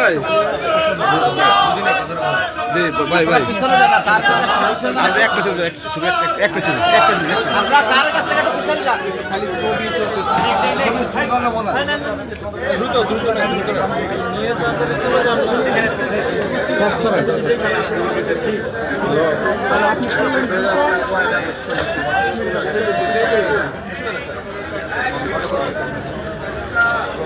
ভাই? ভাই ভাই। একটা ছবি একটা ছবি একটা- একটা ছবি একটা ছবি। শেষ করেন। এই যে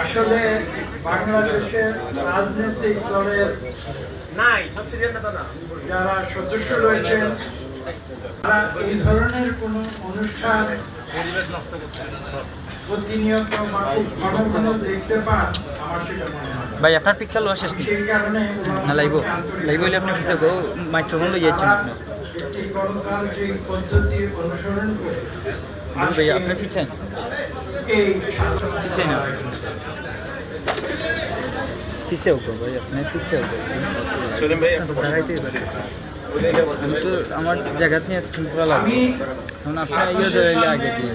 আসলে বাংলাদেশের রাজনৈতিক দলের নাই যারা সদস্য রয়েছেন তারা এই ধরনের কোনো অনুষ্ঠান প্রতিনিয়ত বা খুব ঘন ঘন দেখতে পান আমার সেটা মনে হয়। ভাই আপনার পিকচার লো শেষ কারণে না লাইব। লাইব হইলে আপনি পিছিয়ে গো মাইক্রোফোন লই যাচ্ছেন আপনি। পদ্ধতি অনুসরণ করে ভাই আপনি পিছিয়ে এই না। পিছিয়ে হোক ভাই আপনি পিছিয়ে হোক সলিম ভাই আমি তো আমার জায়গা নিয়ে করা লাগবে। আমি কারণ আপনি ইয়ে আগে দিয়ে।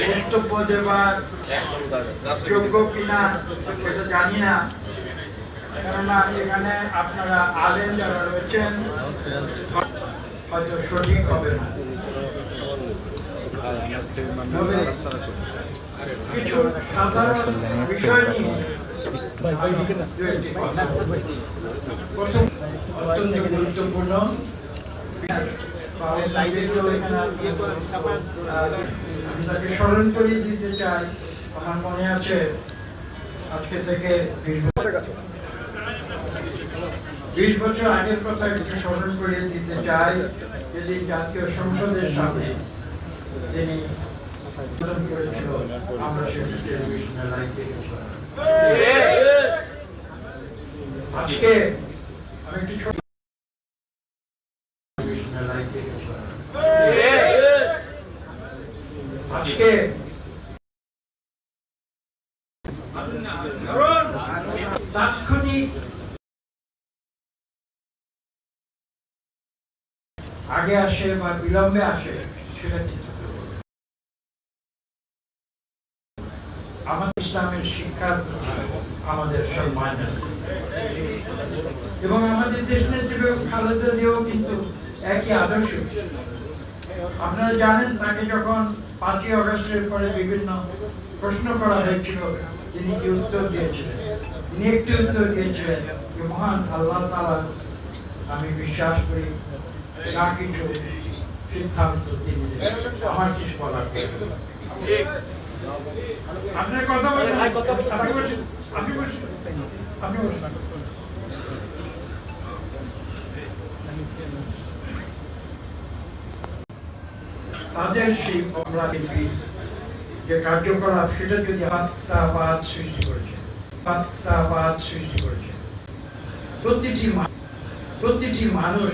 বক্তব্য যারা রয়েছেন কিছু সাধারণ বিষয় নিয়ে অত্যন্ত গুরুত্বপূর্ণ। স্মরণ করিয়ে দিতে চাই আমার মনে আছে আজকে থেকে বিশ বছর- আগের কথা একটু স্মরণ করিয়ে দিতে চাই যেদিন জাতীয় সংসদের সামনে তিনি করেছিল আমরা সেটি টেলিভিশনে লাইভ দেখেছিলাম আজকে আমি একটি ছোট টেলিভিশনে লাইভ দেখেছিলাম আজকে আগে আসে বা বিলম্বে আসে। আমাদের ইসলামের শিক্ষা আমাদের সম্মান এবং আমাদের দেশ নেত্রী খালেদা জিয়াও কিন্তু একই আদর্শ আপনারা জানেন তাকে যখন পাঁচই অগস্টের পরে বিভিন্ন প্রশ্ন করা হয়েছিল তিনি কি উত্তর দিয়েছিলেন? তিনি একটি উত্তর দিয়েছিলেন যে মহান আল্লাহ তালা আমি বিশ্বাস করি যা কিছু সিদ্ধান্ত তিনি আমার কিছু বলার। আপনার কথা বলেন। আপনি বসুন। আপনি বসুন আপনি বসুন তাদের সেই অপরাধী যে কার্যকলাপ, সেটা যদি আত্মাবাদ সৃষ্টি করেছে আত্মাবাদ সৃষ্টি করেছে। প্রতিটি প্রতিটি মানুষ